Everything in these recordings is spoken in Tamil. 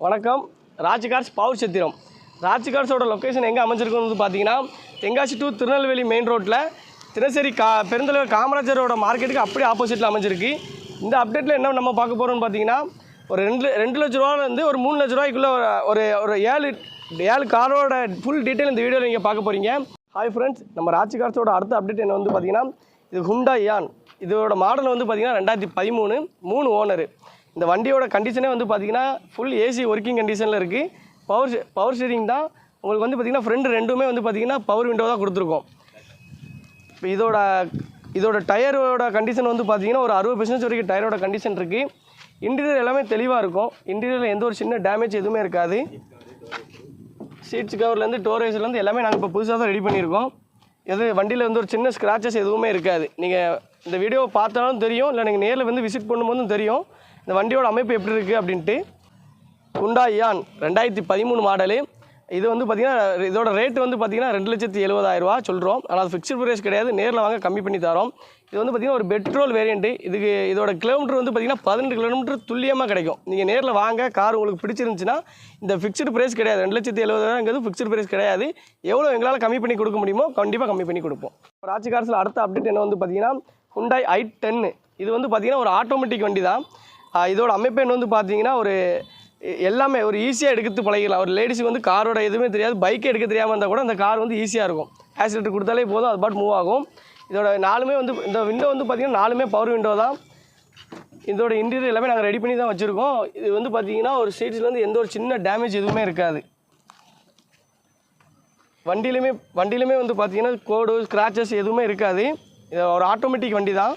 வணக்கம். ராஜ் பவுர் சத்திரம். சித்திரம் லொக்கேஷன் எங்கே அமைஞ்சிருக்குன்னு வந்து பார்த்தீங்கன்னா தென்காசி டு திருநெல்வேலி மெயின் ரோட்டில் தினசரி கா பெருந்தலைவர் காமராஜரோட மார்க்கெட்டுக்கு அப்படியே ஆப்போசிட்டில் அமைஞ்சிருக்கு. இந்த அப்டேட்டில் என்ன நம்ம பார்க்க போகிறோம்னு பார்த்தீங்கன்னா ஒரு ரெண்டு ரெண்டு லட்ச ரூபாலேருந்து ஒரு மூணு லட்ச ரூபாய்க்குள்ளே ஒரு ஒரு ஒரு ஏழு ஏழு காரோட ஃபுல் டீட்டெயில் இந்த வீடியோவில் நீங்கள் பார்க்க போகிறீங்க ஹாய் ஃப்ரெண்ட்ஸ் நம்ம ராஜிகார்ஸோட அடுத்த அப்டேட் என்ன வந்து பார்த்தீங்கன்னா இது ஹுண்டா யான் இதோட மாடல் வந்து பார்த்தீங்கன்னா ரெண்டாயிரத்தி பதிமூணு மூணு ஓனர் இந்த வண்டியோட கண்டிஷனே வந்து பார்த்தீங்கன்னா ஃபுல் ஏசி ஒர்க்கிங் கண்டிஷனில் இருக்குது பவர் பவர் ஸ்டீரிங் தான். உங்களுக்கு வந்து பார்த்திங்கன்னா ஃப்ரெண்டு ரெண்டுமே வந்து பார்த்திங்கன்னா பவர் விண்டோ தான் கொடுத்துருக்கோம். இப்போ இதோட இதோட டயரோட கண்டிஷன் வந்து பார்த்திங்கன்னா ஒரு அறுபது பெர்சன்டேஜ் வரைக்கும் டயரோட கண்டிஷன் இருக்குது இன்டீரியர் எல்லாமே தெளிவாக இருக்கும். இன்டீரியரில் எந்த ஒரு சின்ன டேமேஜ் எதுவுமே இருக்காது. சீட்ஸ் கவர்லேருந்து டோரேஜ்லேருந்து எல்லாமே நாங்கள் இப்போ புதுசாக தான் ரெடி பண்ணியிருக்கோம். எது வண்டியில் வந்து ஒரு சின்ன ஸ்க்ராச்சஸ் எதுவுமே இருக்காது. நீங்கள் இந்த வீடியோவை பார்த்தாலும் தெரியும் இல்லை நீங்கள் நேரில் வந்து விசிட் பண்ணும்போதும் தெரியும். இந்த வண்டியோட அமைப்பு எப்படி இருக்குது அப்படின்ட்டு குண்டா யான் ரெண்டாயிரத்தி பதிமூணு மாடலு. இது வந்து பார்த்திங்கன்னா இதோட ரேட் வந்து பார்த்திங்கன்னா ரெண்டு லட்சத்தி எழுபதாயிரரூவா சொல்கிறோம் ஆனால் அது ஃபிக்ஸ்டு ப்ரைஸ் கிடையாது. நேரில் வாங்க கம்மி பண்ணி தரோம். இது வந்து பார்த்திங்கன்னா ஒரு பெட்ரோல் வேரியண்ட்டு இதுக்கு இதோட கிலோமீட்டர் வந்து பார்த்திங்கன்னா பதினெட்டு கிலோமீட்டர் துல்லியமாக கிடைக்கும். நீங்கள் நேரில் வாங்க கார் உங்களுக்கு பிடிச்சிருந்துச்சுன்னா இந்த ஃபிக்ஸ்டு ப்ரைஸ் கிடையாது. ரெண்டு லட்சத்தி எழுபதாயிரங்கிறது ஃபிக்ஸ்டு ப்ரைஸ் கிடையாது. எவ்வளோ எங்களால் கம்மி பண்ணி கொடுக்க முடியுமோ கண்டிப்பாக கம்மி பண்ணி கொடுப்போம். ராஜ் கார்ஸில் அடுத்த அப்டேட் என்ன வந்து பார்த்திங்கன்னா ஹுண்டாய் ஐ டென்னு இது வந்து பார்த்திங்கன்னா ஒரு ஆட்டோமேட்டிக் வண்டி தான் இதோட அமைப்பு என்ன வந்து பார்த்தீங்கன்னா ஒரு எல்லாமே ஒரு ஈஸியாக எடுக்கிறது பழகிடலாம். ஒரு லேடிஸுக்கு வந்து காரோட எதுவுமே தெரியாது பைக்கே எடுக்க தெரியாமல் இருந்தால் கூட அந்த கார் வந்து ஈஸியாக இருக்கும். ஆக்சிலேட்டர் கொடுத்தாலே போதும் அது பாட்டு மூவ் ஆகும். இதோட நாலுமே வந்து இந்த விண்டோ வந்து பார்த்திங்கன்னா நாலுமே பவர் விண்டோ தான். இதோட இன்டீரியர் எல்லாமே நாங்கள் ரெடி பண்ணி தான் வச்சுருக்கோம். இது வந்து பார்த்திங்கன்னா ஒரு சீட்ஸ்லேருந்து எந்த ஒரு சின்ன டேமேஜ் எதுவுமே இருக்காது. வண்டியிலுமே வண்டியிலுமே வந்து பார்த்திங்கன்னா கோடு ஸ்க்ராச்சஸ் எதுவுமே இருக்காது. இது ஒரு ஆட்டோமேட்டிக் வண்டி தான்.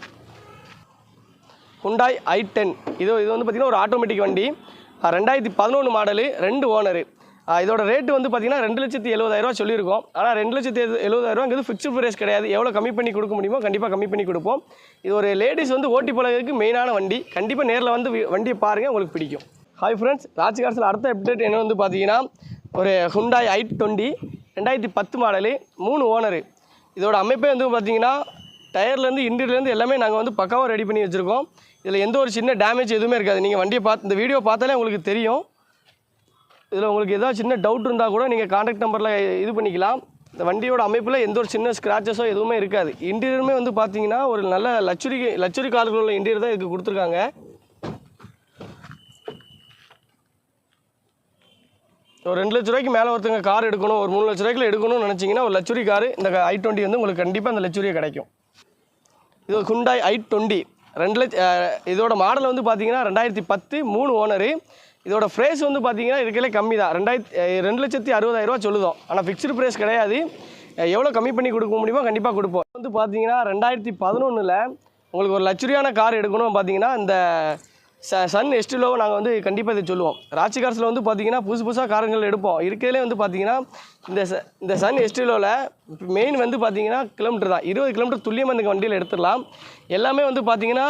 ஹுண்டாய் ஐ டென் இது இது வந்து பார்த்திங்கன்னா ஒரு ஆட்டோமேட்டிக் வண்டி. ரெண்டாயிரத்தி பதினொன்று மாடலு ரெண்டு ஓனரு இதோட ரேட்டு வந்து பார்த்திங்கன்னா ரெண்டு லட்சத்தி எழுபதாயிரரூவா சொல்லியிருக்கோம். ஆனால் ரெண்டு லட்சத்தி எழு- எழுபதாயிரரூவாங்கிறது ஃபிக்ஸ்டு ப்ரைஸ் கிடையாது. எவ்வளோ கம்மி பண்ணி கொடுக்க முடியுமோ கண்டிப்பாக கம்மி பண்ணி கொடுப்போம். இது ஒரு லேடிஸ் வந்து ஓட்டி பழகிறதுக்கு மெயினான வண்டி. கண்டிப்பாக நேரில் வந்து வண்டியை பாருங்கள் உங்களுக்கு பிடிக்கும். ஹாய் ஃப்ரெண்ட்ஸ் ராஜ்கார்ஸில் அடுத்த அப்டேட் என்ன வந்து பார்த்தீங்கன்னா ஒரு ஹுண்டாய் ஐ டுவெண்ட்டி ரெண்டாயிரத்தி பத்து மாடலு மூணு ஓனரு இதோட அமைப்பே வந்து பார்த்தீங்கன்னா டயர்லேருந்து இன்டர்லேருந்து எல்லாமே நாங்கள் வந்து பக்காவாக ரெடி பண்ணி வச்சுருக்கோம். இதில் எந்த ஒரு சின்ன டேமேஜ் எதுவுமே இருக்காது. நீங்கள் வண்டியை பார்த்து இந்த வீடியோ பார்த்தாலே உங்களுக்கு தெரியும். இதில் உங்களுக்கு ஏதாவது சின்ன டவுட் இருந்தால் கூட நீங்கள் காண்டாக்ட் நம்பரில் இது பண்ணிக்கலாம். இந்த வண்டியோட அமைப்பில் எந்த ஒரு சின்ன ஸ்க்ராச்சஸோ எதுவுமே இருக்காது. இன்டீரியருமே வந்து பார்த்தீங்கன்னா ஒரு நல்ல லச்சுரி லச்சுரி கார்கள் உள்ள இன்டீரியர் தான் இதுக்கு கொடுத்துருக்காங்க. ஒரு ரெண்டு லட்ச ரூபாய்க்கு மேலே ஒருத்தங்க கார் எடுக்கணும் ஒரு மூணு லட்ச ரூபாய்க்குள்ள எடுக்கணும்னு நினச்சிங்கன்னா ஒரு லச்சுரி கார் இந்த ஐ டுவெண்ட்டி வந்து உங்களுக்கு கண்டிப்பாக அந்த லச்சுரியை கிடைக்கும். இது ஹுண்டாய் ஐ டுவெண்ட்டி ரெண்டு லட்ச இதோட மாடல் வந்து பார்த்தீங்கன்னா ரெண்டாயிரத்தி பத்து மூணு ஓனரு இதோட ப்ரைஸ் வந்து பார்த்தீங்கன்னா இருக்கலே கம்மி தான். ரெண்டாயிரத்தி ரெண்டு லட்சத்தி அறுபதாயிரரூவா சொல்லுதோம். ஆனால் ஃபிக்ஸ்டு ப்ரைஸ் கிடையாது. எவ்வளோ கம்மி பண்ணி கொடுக்க முடியுமோ கண்டிப்பாக கொடுப்போம். வந்து பார்த்தீங்கன்னா ரெண்டாயிரத்தி பதினொன்றில் உங்களுக்கு ஒரு லச்சுரியான கார் எடுக்கணும் பார்த்தீங்கன்னா இந்த ச சன் எஸ்டிலோ நாங்கள் வந்து கண்டிப்பாக இதை சொல்லுவோம். ராட்சி கார்ஸில் வந்து பார்த்தீங்கன்னா புதுசு புதுசாக காரங்கள் எடுப்போம். இருக்கிறதுலே வந்து பார்த்திங்கன்னா இந்த ச இந்த சன் எஸ்டிலோவில் மெயின் வந்து பார்த்திங்கன்னா கிலோமீட்டர் தான். இருபது கிலோமீட்டர் துல்லியமாக இந்த வண்டியில் எடுத்துடலாம். எல்லாமே வந்து பார்த்திங்கன்னா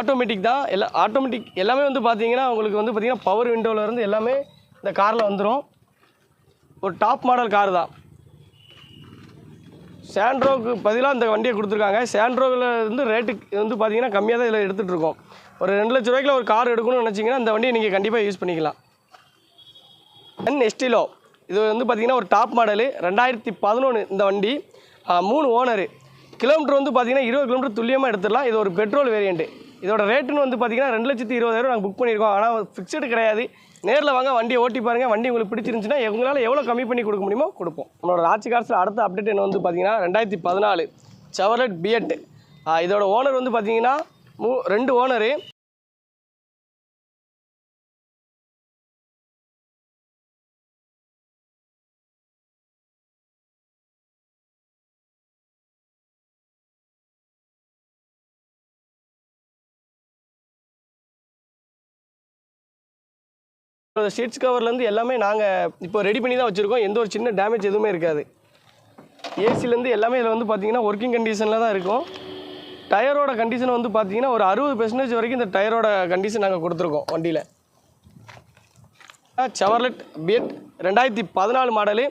ஆட்டோமேட்டிக் தான். எல்லா ஆட்டோமேட்டிக் எல்லாமே வந்து பார்த்திங்கன்னா உங்களுக்கு வந்து பார்த்திங்கன்னா பவர் விண்டோவிலேருந்து எல்லாமே இந்த காரில் வந்துடும் ஒரு டாப் மாடல் கார் தான். சாண்ட்ரோவுக்கு பதிலாக இந்த வண்டியை கொடுத்துருக்காங்க. சாண்ட்ரோவில் இருந்து ரேட்டு வந்து பார்த்திங்கன்னா கம்மியாக தான் இதில் எடுத்துகிட்ருக்கோம் ஒரு ரெண்டு லட்ச ரூபாய்க்குள்ள ஒரு கார் எடுக்கணும்னு நினச்சிங்கன்னா இந்த வண்டியை நீங்கள் கண்டிப்பாக யூஸ் பண்ணிக்கலாம். என் எஸ்டிலோ இது வந்து பார்த்தீங்கன்னா ஒரு டாப் மாடலு ரெண்டாயிரத்தி பதினொன்று இந்த வண்டி. மூணு ஓனரு கிலோமீட்டர் வந்து பார்த்தீங்கன்னா இருபது கிலோமீட்டர் துல்லியமாக எடுத்துடலாம். இது ஒரு பெட்ரோல் வேரியண்ட்டு இதோட ரேட்டுன்னு வந்து பார்த்தீங்கன்னா ரெண்டு லட்சத்தி இருபதாயிரம் நாங்கள் புக் பண்ணியிருக்கோம். ஆனால் ஃபிக்ஸ்டு கிடையாது. நேரில் வாங்க வண்டியை ஓட்டி பாருங்கள் வண்டி உங்களுக்கு பிடிச்சிருந்துச்சுன்னா எங்களால் எவ்வளோ கம்மி பண்ணி கொடுக்க முடியுமோ கொடுப்போம். நம்மளோட ராட்சி கார்ஸில் அடுத்த அப்டேட் என்ன வந்து பார்த்தீங்கன்னா ரெண்டாயிரத்தி பதினாலு. செவலட் பிஎட் இதோட ஓனர் வந்து பார்த்தீங்கன்னா மூ ரெண்டு ஓனரு. ஷீட்ஸ் கவர்லேருந்து எல்லாமே நாங்கள் இப்போ ரெடி பண்ணி தான் வச்சுருக்கோம். எந்த ஒரு சின்ன டேமேஜ் எதுவுமே இருக்காது. ஏசிலேருந்து எல்லாமே இதில் வந்து பார்த்தீங்கன்னா ஒர்க்கிங் கண்டிஷனில் தான் இருக்கும். டயரோட கண்டிஷன் வந்து பார்த்தீங்கன்னா ஒரு அறுபது பெர்சன்டேஜ் வரைக்கும் இந்த டயரோட கண்டிஷன் நாங்கள் கொடுத்துருக்கோம் வண்டியில். செவர்லெட் பிஎட் ரெண்டாயிரத்தி பதினாலு மாடலு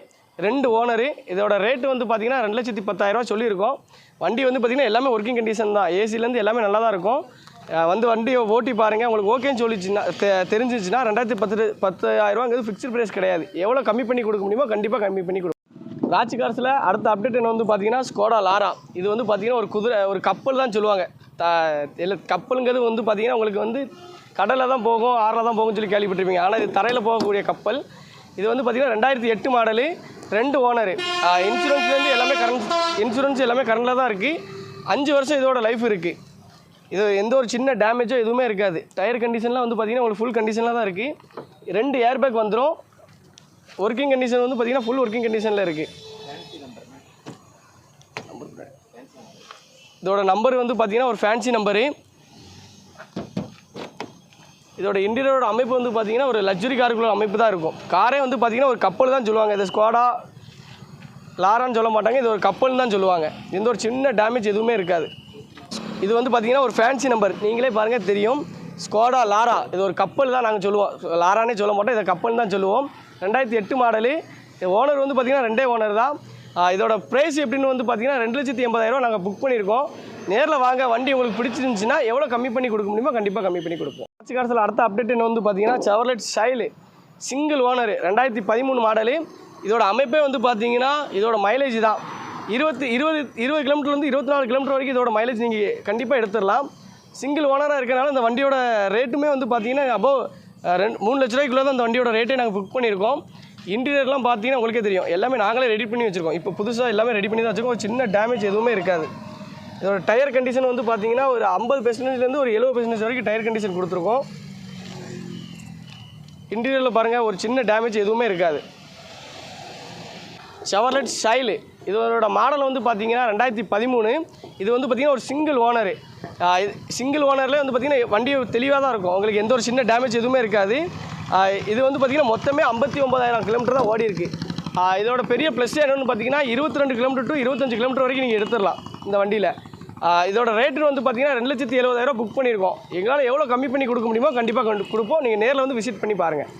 ரெண்டு ஓனரு இதோட ரேட்டு வந்து பார்த்தீங்கன்னா ரெண்டு லட்சத்தி பத்தாயிரரூவா சொல்லியிருக்கோம். வண்டி வந்து பார்த்திங்கன்னா எல்லாமே ஒர்க்கிங் கண்டிஷன் தான். ஏசிலேருந்து எல்லாமே நல்லா தான் இருக்கும். வந்து வண்டியை ஓட்டி பாருங்கள் உங்களுக்கு ஓகேன்னு சொல்லிச்சுன்னா தெ தெரிஞ்சிச்சுன்னா ரெண்டாயிரத்தி பத்து பத்தாயிரரூவாங்கிறது ஃபிக்ஸ்டு ப்ரைஸ் கிடையாது. எவ்வளோ கம்மி பண்ணி கொடுக்க முடியுமோ கண்டிப்பாக கம்மி பண்ணி கொடுக்கும் ராட்சி கார்ஸில் அடுத்த அப்டேட் என்ன வந்து பார்த்தீங்கன்னா ஸ்கோடா லாரா இது வந்து பார்த்தீங்கன்னா ஒரு குதிரை ஒரு கப்பல் தான் சொல்லுவாங்க. த இல்லை கப்பலுங்கிறது வந்து பார்த்தீங்கன்னா உங்களுக்கு வந்து கடலில் தான் போகும் ஆறில் தான் போகும்னு சொல்லி கேள்விப்பட்டிருப்பீங்க. ஆனால் இது தரையில் போகக்கூடிய கப்பல் இது வந்து பார்த்திங்கன்னா ரெண்டாயிரத்தி எட்டு மாடலு ரெண்டு ஓனரு இன்சூரன்ஸ்லேருந்து எல்லாமே கரண்ட் இன்சூரன்ஸ் எல்லாமே கரண்டில் தான் இருக்குது அஞ்சு வருஷம் இதோட லைஃப் இருக்குது இது எந்த ஒரு சின்ன டேமேஜோ எதுவுமே இருக்காது. டயர் கண்டிஷன்லாம் வந்து பார்த்தீங்கன்னா உங்களுக்கு ஃபுல் கண்டிஷனில் தான் இருக்குது ரெண்டு ஏர் பேக் வந்துடும் ஒர்க்கிங் கண்டிஷன் வந்து பார்த்தீங்கன்னா ஃபுல் ஒர்க்கிங் கண்டிஷனில் இருக்குது இதோட நம்பர் வந்து பார்த்தீங்கன்னா ஒரு ஃபேன்சி நம்பரு இதோட இன்டீரியரோட அமைப்பு வந்து பார்த்தீங்கன்னா ஒரு லக்ஸுரி காருக்குள்ள அமைப்பு தான் இருக்கும். காரே வந்து பார்த்தீங்கன்னா ஒரு கப்பல் தான் சொல்லுவாங்க. இது ஸ்குவாடா லாரான்னு சொல்ல மாட்டாங்க. இது ஒரு கப்பல் தான் சொல்லுவாங்க. எந்த ஒரு சின்ன டேமேஜ் எதுவுமே இருக்காது. இது வந்து பார்த்தீங்கன்னா ஒரு ஃபேன்சி நம்பர் நீங்களே பாருங்கள் தெரியும். ஸ்குவாடா லாரா இது ஒரு கப்பல் தான் நாங்கள் சொல்லுவோம். லாரானே சொல்ல மாட்டோம். இதை கப்பல் தான் சொல்லுவோம். ரெண்டாயிரத்தி எட்டு மாடலு. ஓனர் வந்து பார்த்திங்கன்னா ரெண்டே ஓனர் தான். இதோட ப்ரைஸ் எப்படின்னு வந்து பார்த்தீங்கன்னா ரெண்டு லட்சத்தி எண்பதாயிரம் நாங்கள் புக் பண்ணியிருக்கோம். நேரில் வாங்க வண்டி உங்களுக்கு பிடிச்சிருந்துச்சின்னா எவ்வளோ கம்மி பண்ணி கொடுக்க முடியுமோ கண்டிப்பாக கம்மி பண்ணி கொடுப்போம். ஆட்சி காலத்தில் அடுத்த அப்டேட் என்ன வந்து பார்த்திங்கன்னா செவர்லெட் ஸ்டைலு சிங்கிள் ஓனர் ரெண்டாயிரத்தி பதிமூணு மாடலு. இதோட அமைப்பே வந்து பார்த்தீங்கன்னா இதோட மைலேஜ் தான். இருபத்தி இருபது இருபது கிலோமீட்டர்லேருந்து இருபத்தி நாலு கிலோமீட்டர் வரைக்கும் இதோட மைலேஜ் நீங்கள் கண்டிப்பாக எடுத்துடலாம். சிங்கிள் ஓனராக இருக்கிறனால இந்த வண்டியோட ரேட்டுமே வந்து பார்த்திங்கன்னா அபோவ் ரெண்டு மூணு லட்ச ரூபாய்க்குள்ளே தான் அந்த வண்டியோட ரேட்டே நாங்கள் புக் பண்ணியிருக்கோம். இன்டீரியர்லாம் பார்த்தீங்கன்னா உங்களுக்கே தெரியும். எல்லாமே நாங்களே ரெடி பண்ணி வச்சுருக்கோம். இப்போ புதுசாக எல்லாமே ரெடி பண்ணி தான் வச்சுருக்கோம். ஒரு சின்ன டேமேஜ் எதுவுமே இருக்காது. இதோட டயர் கண்டிஷன் வந்து பார்த்தீங்கன்னா ஒரு ஐம்பது பெர்சன்டேஜ்லேருந்து ஒரு எழுபது பெர்சன்டேஜ் வரைக்கும் டயர் கண்டிஷன் கொடுத்துருக்கோம். இன்டீரியரில் பாருங்கள் ஒரு சின்ன டேமேஜ் எதுவுமே இருக்காது. ஷவர்லெட் ஸ்டைலு இதோட மாடல் வந்து பார்த்தீங்கன்னா ரெண்டாயிரத்தி பதிமூணு. இது வந்து பார்த்திங்கன்னா ஒரு சிங்கிள் ஓனரு சிங்கிள் ஓனர்லேயே வந்து பார்த்தீங்கன்னா வண்டி தெளிவாக தான் இருக்கும். உங்களுக்கு எந்த ஒரு சின்ன டேமேஜ் எதுவுமே இருக்காது. இது வந்து பார்த்தீங்கன்னா மொத்தமே ஐம்பத்தி ஒம்பதாயிரம் கிலோமீட்டர் தான் ஓடி இருக்கு. இதோட பெரிய ப்ளஸ் என்னென்னு பார்த்தீங்கன்னா இருபத்தி ரெண்டு கிலோமீட்டர் டு இருபத்தஞ்சு கிலோமீட்டர் வரைக்கும் நீங்கள் எடுத்துடலாம் இந்த வண்டியில். இதோட ரேட்டு வந்து பார்த்தீங்கன்னா ரெண்டு லட்சத்தி எழுபதாயிரம் புக் பண்ணியிருக்கோம். எங்களால் எவ்வளோ கம்மி பண்ணி கொடுக்க முடியுமோ கண்டிப்பாக கொண்டு கொடுப்போம். நீங்கள் நேரில் வந்து விசிட் பண்ணி பாருங்கள்